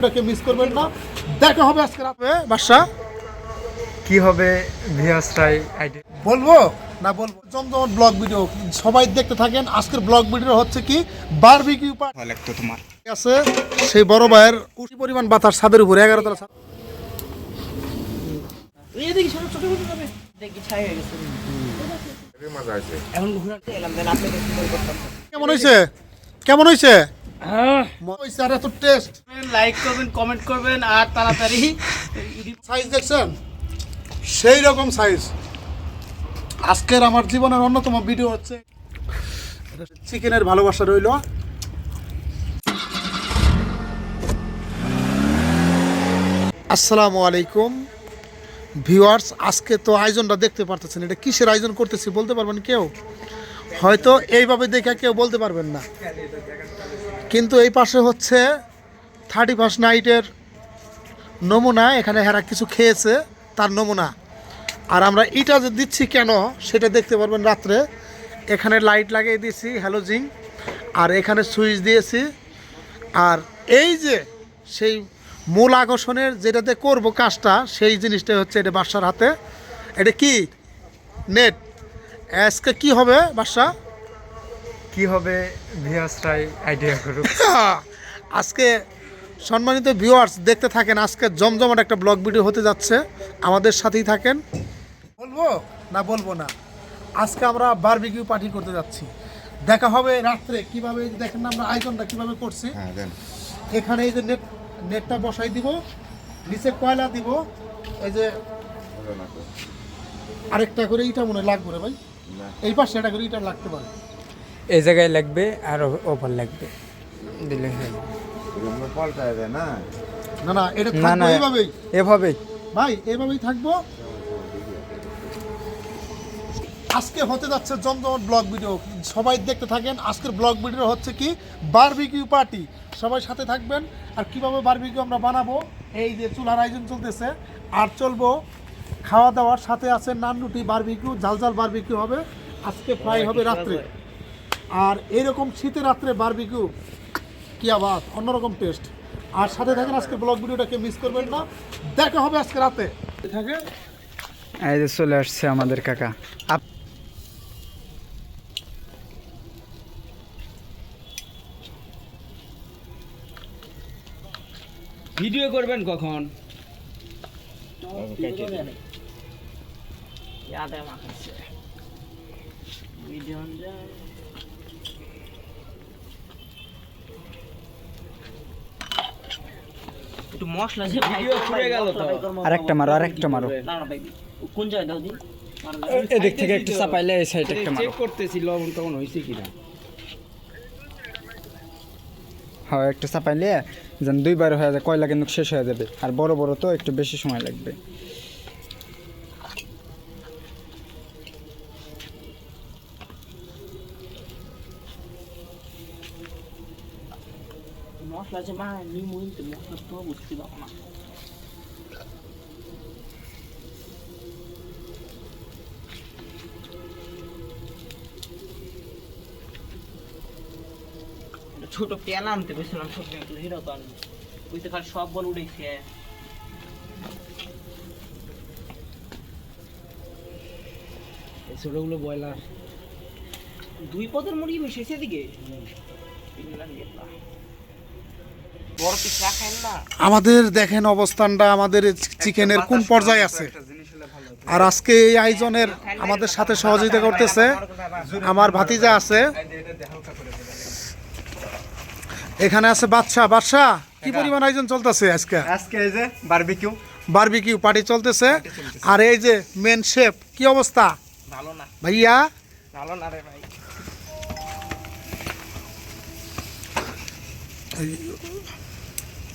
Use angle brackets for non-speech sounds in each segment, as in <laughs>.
এটাকে মিস করবেন না। দেখা হবে আজকে রাতে বাসা কি হবে ভিউয়ার্সরাই আইডিয়া বলব না বলব? জমজমাট ব্লগ ভিডিও সবাই দেখতে থাকেন। আজকের ব্লগ ভিডিও হচ্ছে কি বারবিকিউ পার্টি ভালো লাগতো তোমার। আছে সেই বড় ভাইয়ের উঠি পরিমাণ বাতাস ছাদের উপরে এগারো তলা ছাদ। কেমন হয়েছে। কেমন হয়েছে হয়েছে আর এত টেস্ট লাইক করবেন কমেন্ট করবেন আর তাড়াতাড়ি সাইজ দেখছেন? সেই রকম সাইজ আজকের আমার জীবনের অন্যতম ভিডিও হচ্ছে চিকেনের ভালোবাসা রইল। আসসালামু আলাইকুম। ভিউয়ার্স আজকে তো আয়োজনটা দেখতে পারতেছেন এটা কিসের আয়োজন করতেছি বলতে পারবেন কেউ? হয়তো এইভাবে দেখে কেউ বলতে পারবেন না। কিন্তু এই পাশে হচ্ছে থার্টি ফার্স্ট নাইটের নমুনা, এখানে হেরা কিছু খেয়েছে, তার নমুনা। আর আমরা ইটা যে দিচ্ছি কেন, সেটা দেখতে পারবেন রাত্রে। এখানে লাইট লাগিয়ে দিয়েছি, হ্যালোজিং। আর এখানে সুইচ দিয়েছি। আর এই যে সেই মূল আকর্ষণের যেটাতে করব কাজটা, সেই জিনিসটাই হচ্ছে এটা বাসার হাতে। এটা কি? নেট। আজকে কি হবে বাসা কি হবে ভিউয়ার্সরাই আইডিয়া করুক। <laughs> আজকে সম্মানিত ভিউয়ার্স দেখতে থাকেন আজকে জমজমাট একটা ব্লগ ভিডিও হতে যাচ্ছে। আমাদের সাথেই থাকেন। বলব না বলব না? আজকে আমরা বারবিকিউ পার্টি করতে যাচ্ছি। দেখা হবে রাত্রে। কীভাবে এই দেখেন না আমরা আয়োজনটা কীভাবে করছি? এখানে এই যে নেট নেটটা বসাই দিব নিচে কয়লা দিব এই যে আরেকটা করে। ইটা মনে হয় লাগবে রে ভাই। এই পাশে একটা করে ইটা লাগতে পারে। এই জায়গায় লাগবে আর ওভার লাগবে। দিলে হয়ে না? না না এটা না এইভাবেই এভাবেই। ভাই এভাবেই থাকব। আজকে হতে যাচ্ছে জমজমাট ব্লগ ভিডিও। সবাই দেখতে থাকেন। আজকের ব্লগ ভিডিও হচ্ছে কি বারবিকিউ পার্টি। সবাই সাথে থাকবেন। আর কীভাবে বারবিকিউ আমরা বানাবো এই যে চুলার আয়োজন চলতেছে আর চলবো খাওয়া দাওয়ার সাথে আছে নান রুটি বারবিকিউ ঝাল ঝাল বারবিকিউ হবে। আজকে ফ্রাই হবে রাত্রে। আর এরকম শীতের রাত্রে বারবিকিউ কি আবার অন্যরকম টেস্ট আর সাথে থাকেন আজকে ব্লগ ভিডিওটাকে মিস করবেন না। দেখা হবে আজকে রাতে। থাকে এই যে চলে আসছে আমাদের কাকা। আপ ভিডিও করবেন কখন? একটু মশলা যে পুড়ে গেল তো। আরেকটা মারো আরেকটা মারো। না না ভাই কোন জায়গায় দাও দি? এদিক থেকে একটু চাপাইলে এই সাইড একটা মারো। করতেছি লবণ তখন হয়েছে কিনা। হ্যাঁ একটু চাপাইলে যেন দুইবার হয়ে যায় কয়লা কিন্তু শেষ হয়ে যাবে। আর বড় বড় তো একটু বেশি সময় লাগবে। মশলা যে মা নিমু কিন্তু মশলা তো বুঝতে পারব না একটা ছোট প্যান আনতে গেছিলাম ছোট হিরো তো আনব। বুঝতে খালি সব বল উঠেছে এই ছোটগুলো ব্রয়লার। দুই পদের মুরগি মিশেছে এদিকে? আমাদের দেখেন অবস্থানটা আমাদের চিকেনের কোন পর্যায়ে আছে? আর আজকে এই আয়োজনের আমাদের সাথে সহযোগিতা করতেছে আমার ভাতিজা আছে। এখানে আছে বাদশা বাদশাহ কি পরিমাণ আয়োজন চলতেছে আজকে? আজকে এই যে বারবিকিউ বারবিকিউ পার্টি চলতেছে। আর এই যে মেন শেফ কি অবস্থা? ভালো না। ভাইয়া? ভালো না রে ভাই।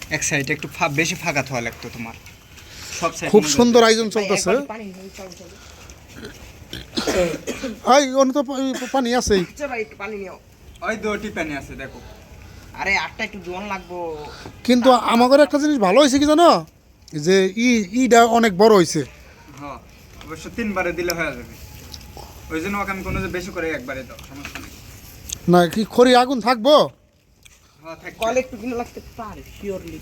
এক সাইডে একটু ফা- বেশি ফাঁকা থাকা লাগতো তোমার। সব সাইড খুব সুন্দর আয়োজন চলতেছে। পানি চল চল এই অন্য তো পানি একটু পানি নিও। ওই দুটি প্যানে আছে দেখো। আরে আটটা একটু জোন লাগবো। কিন্তু আমাদের একটা জিনিস ভালো হয়েছে কি জানো? যে ই ইটা অনেক বড় হয়েছে। হ্যাঁ অবশ্য তিনবারে দিলে হয়ে যাবে। ওই জন্য ওকে আমি কোনো যে বেশি করে একবারে দাও সমস্যা নেই। না কি খড়ি আগুন থাকব? কল একটু কিনা লাগতে পারে পিওরলি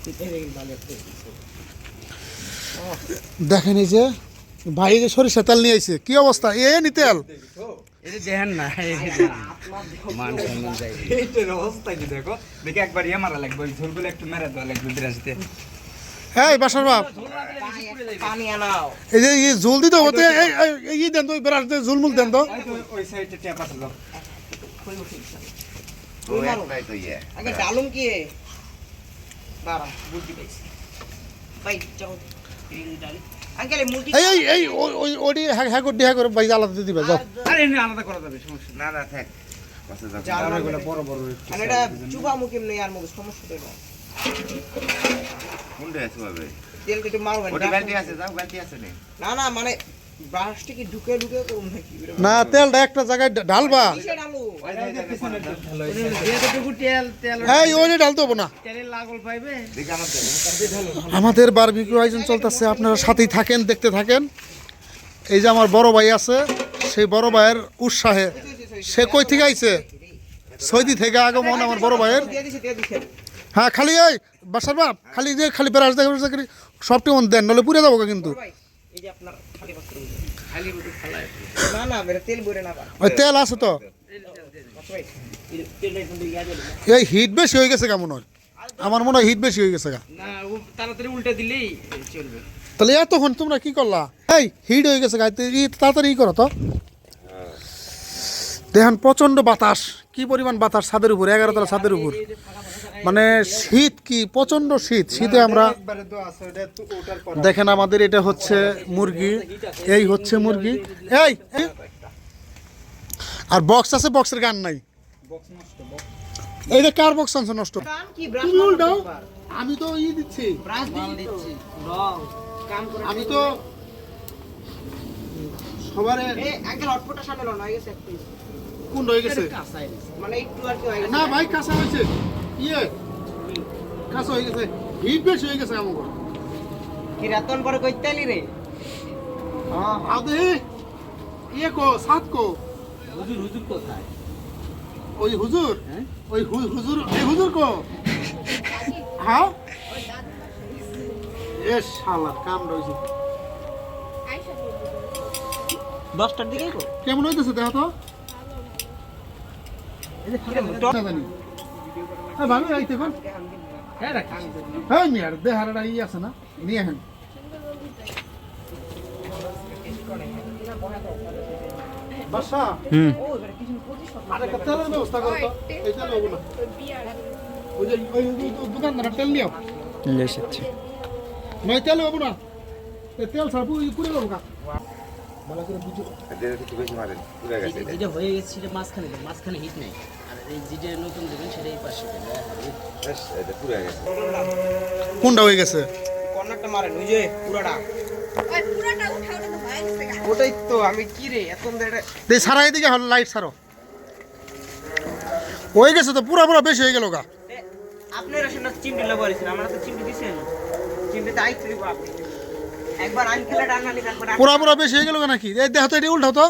দেখেন এই যে ভাই যে সরিষা তেল নিয়ে আইছে কি অবস্থা? এ নি তেল। এটা দেখেন না মান সম্মান যাই এইটার অবস্থা কি দেখো? দেখে একবার ইয়ে মারা লাগবে ঝোলগুলো একটু মেরে দেওয়া লাগবে বিরাজিতে এই বাসার বাপ। এই যে ঝুল দিতে হতে ই দেন তো ঝুলমুল দেন তো। ওই সাইডে ট্যাপ আছে তো। ও একটাই তো ইয়ে আগে ডালুম কি? বারা বুদ্ধি পাইছি। ভাই চলো আঙ্কেল মুরগি এই এই এই ওই- ওই ওডি হ্যাঁ হ্যাঁ করে হ্যাঁ করে ভাই আলাদা দিবে যাও। আরে এমনি আলাদা করা যাবে সমস্যা না না থাক। যাও। বড় বড় আর এটা চুবা মুখে নেই আর মুখে সমস্যা দেবে কোনটা আছে ভাবে তেল কেটে মারবেন ওটা আছে যাও আছে নে। না না মানে ব্রাশটা কি ঢুকে ঢুকে করুন নাকি? না তেলটা একটা জায়গায় ঢালবা। তেল। এই ওইটা ঢালতে হব না। তেলের লাগল পাইবে। দেখি আমার তেল আমাদের বারবিকিউ আয়োজন চলতেছে আপনারা সাথেই থাকেন দেখতে থাকেন। এই যে আমার বড় ভাই আছে সেই বড় ভাইয়ের উৎসাহে। সে কই থেকে আইছে? সৌদি থেকে আগমন আমার বড় ভাইয়ের। হ্যাঁ খালি ওই বাসার বাপ খালি যে খালি বেড়াস দেখে সবটি মন দেন নাহলে পুড়ে যাব কিন্তু। এই যে আপনার খালি বস্ত্র খালি রুটি ফালায় না না বেরে তেল বইরে ওই তেল আছে তো? এই হিট বেশি হয়ে গেছে কেমন হয়। আমার মনে হয় হিট বেশি হয়ে গেছে গা। তাড়াতাড়ি উল্টে দিলেই চলবে। তাহলে এতক্ষণ তোমরা কি করলা? এই হিট হয়ে গেছে ই তাড়াতাড়ি ই করো তো। দেখেন প্রচণ্ড বাতাস। কি পরিমাণ বাতাস ছাদের উপর? এগারো তলা ছাদের উপর। মানে শীত কি? প্রচণ্ড শীত। শীতে আমরা দেখেন আমাদের এটা হচ্ছে মুরগি এই হচ্ছে মুরগি। এই। আর বক্স আছে বক্সের গান নাই। এইটা কার বক্স আনছে নষ্ট? আমি তো ই দিচ্ছি। ব্রাশ দিচ্ছি। রং কাম করে আমি তো সবার আঙ্কেল হটপটা সামনে লন হয়ে গেছে কোন হয়ে গেছে? মানে একটু আর কি হয়ে গেছে। না ভাই কাঁচা হয়েছে। ইয়ে কাঁচা হয়ে গেছে হিট বেশি হয়ে গেছে আমার কি রাতন পরে কইতালি রে? আদে ইয়ে কো সাত কো। হুজুর হুজুর কোথায়? ওই হুজুর ওই হুজুর এই হুজুর কো? হ্যাঁ? এ শালা কাম রয়েছে দশটার দিকেই কো? কেমন হইতেছে দেখো তো? জানি। হ্যাঁ ভালো আইতে কোন হ্যাঁ হ্যাঁ মিয়ার দেহারাটা ই আছে না নিয়ে হেন বাসা হুম। আরেকটা তেলের ব্যবস্থা করো তো। এই তেল না। ওই যে ওই ওই দোকানদার তেল নিও নিয়ে এসেছি। নয় তেল হব না। তেল ছাড়া পুরো পুরে যাব কা ভালো করে বুঝো এদের একটু বেশি মারেন পুরো গেছে। যেটা হয়ে গেছে মাঝখানে মাঝখানে হিট নেই। যেটা নতুন দেবেন পাশে কোনটা হয়ে গেছে? কর্নারটা মারেন ওই যে পুরাটা। ওই পুরাটা উঠা ওটা তো গেছে গা। ওটাই তো আমি কি রে এত এটা এই সারা এদিকে হল লাইট সারো। হয়ে গেছে তো পুরা পুরা বেশি হয়ে গেল গা। এ, আপনারা সেটা চিমটি লাগাইছেন আমরা তো চিমটি দিছেন চিমটিতে আইতে দিব একবার আঙ্কেলে পুরা পুরা বেশি হয়ে গেল নাকি? এই দেখো তো এটি উল্টাও তো।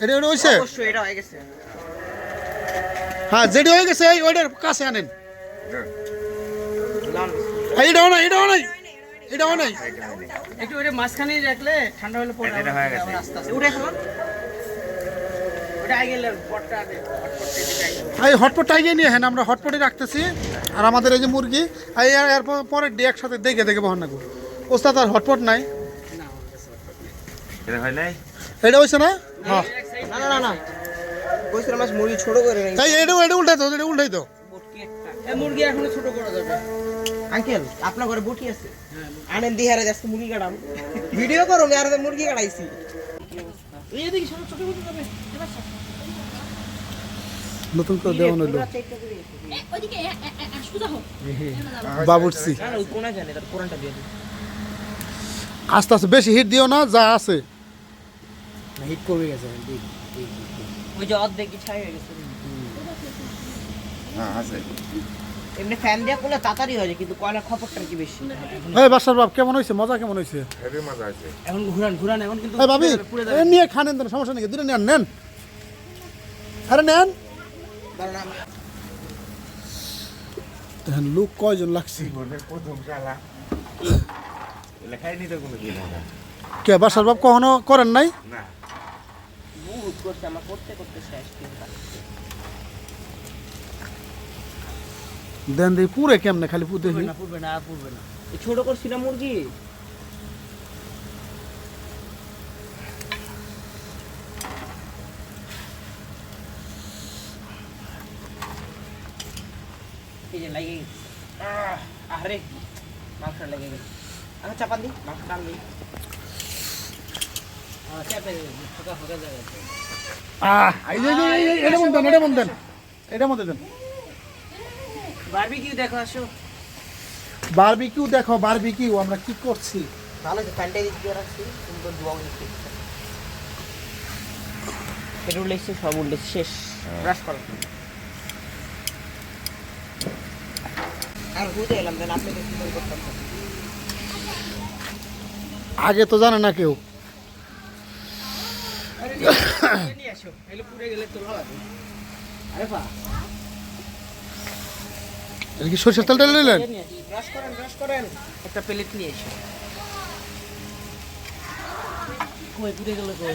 এটা এটা হয়েছে অবশ্যই এটা হয়ে গেছে। হ্যাঁ যেটি হয়ে গেছে এই ওইটার কাছে আনেন। লাল। এই, এটাও নাই এটাও নাই এটাও নাই একটু ওটা মাঝখানে রাখলে ঠান্ডা হলে পরে এটা হয়ে গেছে। আস্তে আস্তে। উঠে আগে এই হটপটটা এগিয়ে নিয়ে হ্যাঁ আমরা হটপটে রাখতেছি। আর আমাদের এই যে মুরগি আর এর এরপর পরে ডে একসাথে দেখে দেখে বহন নাকবো ওস্তাদ আর হটপট নাই। এটা হয় নাই? এটা হয়েছে না? হ্যাঁ না না না না। কইছিলাম মাছ মুড়ি ছোট করে নেই এই এটা এটা উল্টাই তো এটা উল্টাই তো। বটকি একটা। এই মুরগি এখনও ছোট করা যাবে। আঙ্কেল আপনার ঘরে বটি আছে? আনেন দি হারে যাচ্ছে মুরগি কাটাম। ভিডিও করো আর মুরগি কাটাইছি। এই এদিকে ছোট ছোট করে যাবে। নতুন করে দেওয়া আস্তে আস্তে বেশি হিট দিও না যা আছে। হিট কমে গেছে ওই যে অর্ধেক কি ছাই হয়ে গেছে? হ্যাঁ আছে। এমনি ফ্যান দিয়ে করলে তাড়াতাড়ি হয়ে কিন্তু কয়লার খপরটা কি বেশি? এই বাসার বাপ কেমন হয়েছে মজা কেমন হয়েছে হেভি মজা এখন ঘুরান ঘুরান এখন কিন্তু এই ভাবি পুড়ে এ নিয়ে খানেন তো সমস্যা নেই নেন নেন। আরে নেন। দেখেন লোক কয়জন লাগছে? কে বাসার বাপ কখনো করেন নাই? না। করছে আমার করতে করতে শেষ কিন্তু দেন দিই পুরে কেমনে খালি পুরে দেখি পূর্বে না পূর্বে না আর পূর্বে না এই ছোট করছিলাম মুরগি এই যে লাগে গেছে আহ, আরে মাংসটা লেগে গেল আচ্ছা চাপান দি মাংস টান দি হ্যাঁ, চেপে ফাঁকা ফাঁকা জায়গাতে আহ এই যে, এই যে, এই যে, এটা মন দেন এটা মন দেন। এটা মধ্যে দেন। বারবিকিউ দেখো আসো। বারবিকিউ দেখো বারবিকিউ আমরা কি করছি? ভালো আছে প্যান্টে দিতে রাখছি সুন্দর দুয়া দিচ্ছি এটা উঠলেছে সব উঠলেছে শেষ। ব্রাশ করো। আর বুঝে এলাম দেন আপনি করতাম। আগে তো জানে না কেউ নিয়ে আসো এলে পুড়ে গেলে তো ভালো আরে পা <coughs> এটা কি সরষের নিলেন? ব্রাশ করেন ব্রাশ করেন। একটা প্লেট নিয়ে এসো। কই পুড়ে গেল কই?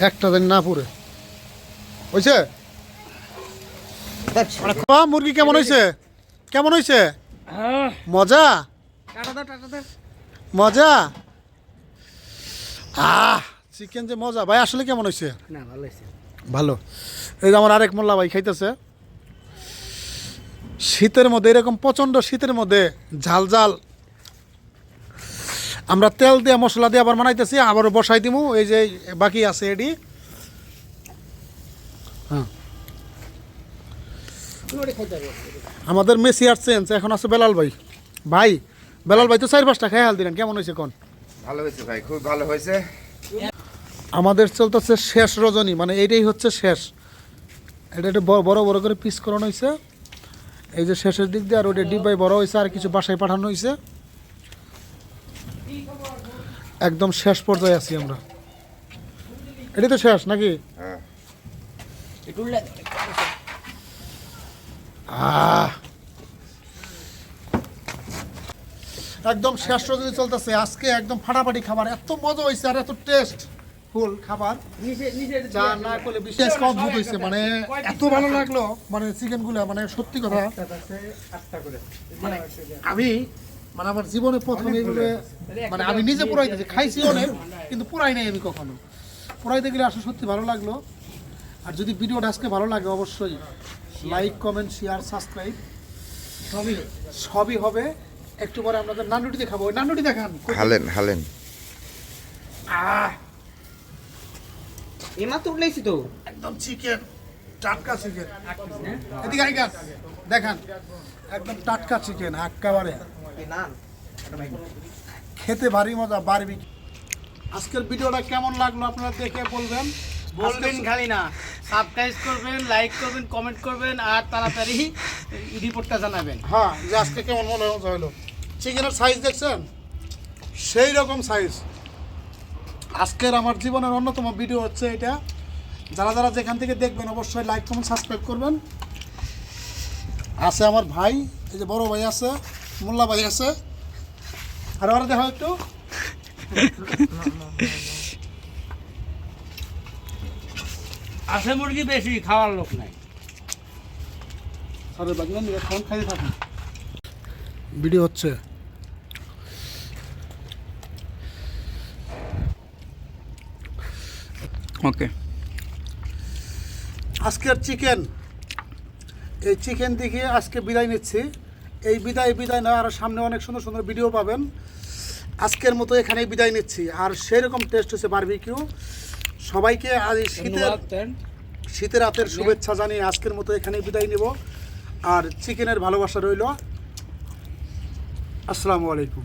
একটা দিন না পুরে হয়েছে মুরগি কেমন হয়েছে কেমন হয়েছে মজা? মজা? আহ। চিকেন যে মজা। ভাই আসলে কেমন হয়েছে না ভালো হয়েছে ভালো। এই যে আমার আরেক মোল্লা ভাই খাইতেছে। শীতের মধ্যে এরকম প্রচণ্ড শীতের মধ্যে ঝাল ঝাল। আমরা তেল দিয়ে মশলা দিয়ে আবার বানাইতেছি আবারও বসাই দিমু। এই যে বাকি আছে এডি। হ্যাঁ। আমাদের মেসি আর চেঞ্জ এখন আছে বেলাল ভাই। ভাই বেলাল ভাই তো চার পাঁচটা খাই হাল দিলেন কেমন হয়েছে কোন? ভালো হয়েছে ভাই খুব ভালো হয়েছে আমাদের চলতেছে শেষ রজনী মানে এইটাই হচ্ছে শেষ। এটা একটু বড় বড় বড় করে পিস করানো হয়েছে এই যে শেষের দিক দিয়ে আর ওটা ডিব্বাই বড় হয়েছে আর কিছু বাসায় পাঠানো হয়েছে একদম শেষ পর্যায়ে আছি আমরা। এটাই তো শেষ নাকি? হ্যাঁ। একদম শেষ রজনী চলতেছে। আজকে একদম ফাটাফাটি খাবার। এত মজা হয়েছে আর এত টেস্ট ফুল খাবার। যা না করলে বিশেষ অদ্ভুত হয়েছে মানে এত ভালো লাগল মানে চিকেনগুলা মানে সত্যি কথা। মানে আমি মানে আমার জীবনে প্রথম এগুলো মানে আমি নিজে পুরাই দিয়েছি খাইছি অনেক কিন্তু পুরাই নাই আমি কখনো। পুরাইতে গেলে আসলে সত্যি ভালো লাগল। আর যদি ভিডিওটা আজকে ভালো লাগে অবশ্যই লাইক কমেন্ট শেয়ার সাবস্ক্রাইব সবই সবই হবে। একটু পরে আপনাদের নানুটি দেখাবো ওই নানুটি দেখান। হালেন হালেন। আহ! এই মাত্র উঠলেছি তো? একদম চিকেন টাটকা চিকেন এদিকে আইগান দেখান। একদম টাটকা চিকেন একেবারে খেতে ভারী মজা বারবি আজকের ভিডিওটা কেমন লাগল আপনারা দেখে বলবেন? বলবেন খালি না। সাবস্ক্রাইব করবেন লাইক করবেন কমেন্ট করবেন আর তাড়াতাড়ি রিপোর্টটা জানাবেন। হ্যাঁ যে আজকে কেমন মনে হলো? চিকেনের সাইজ দেখছেন? সেই রকম সাইজ আজকের আমার জীবনের অন্যতম ভিডিও হচ্ছে এটা। যারা যারা যেখান থেকে দেখবেন অবশ্যই লাইক কমেন্ট সাবস্ক্রাইব করবেন। আছে আমার ভাই এই যে বড় ভাই আছে মোল্লা ভাই আছে। আর ওরা দেখা একটু। আছে মুরগি বেশি খাওয়ার লোক নাই। ভিডিও হচ্ছে ওকে। আজকের চিকেন এই চিকেন দেখে আজকে বিদায় নিচ্ছি। এই বিদায় বিদায় নয় আর সামনে অনেক সুন্দর সুন্দর ভিডিও পাবেন। আজকের মতো এখানেই বিদায় নিচ্ছি। আর সেই রকম টেস্ট হচ্ছে বারবিকিউ সবাইকে আজ এই শীতের শীতের রাতের শুভেচ্ছা জানিয়ে আজকের মতো এখানেই বিদায় নিব। আর চিকেনের ভালোবাসা রইল। আসসালামু আলাইকুম।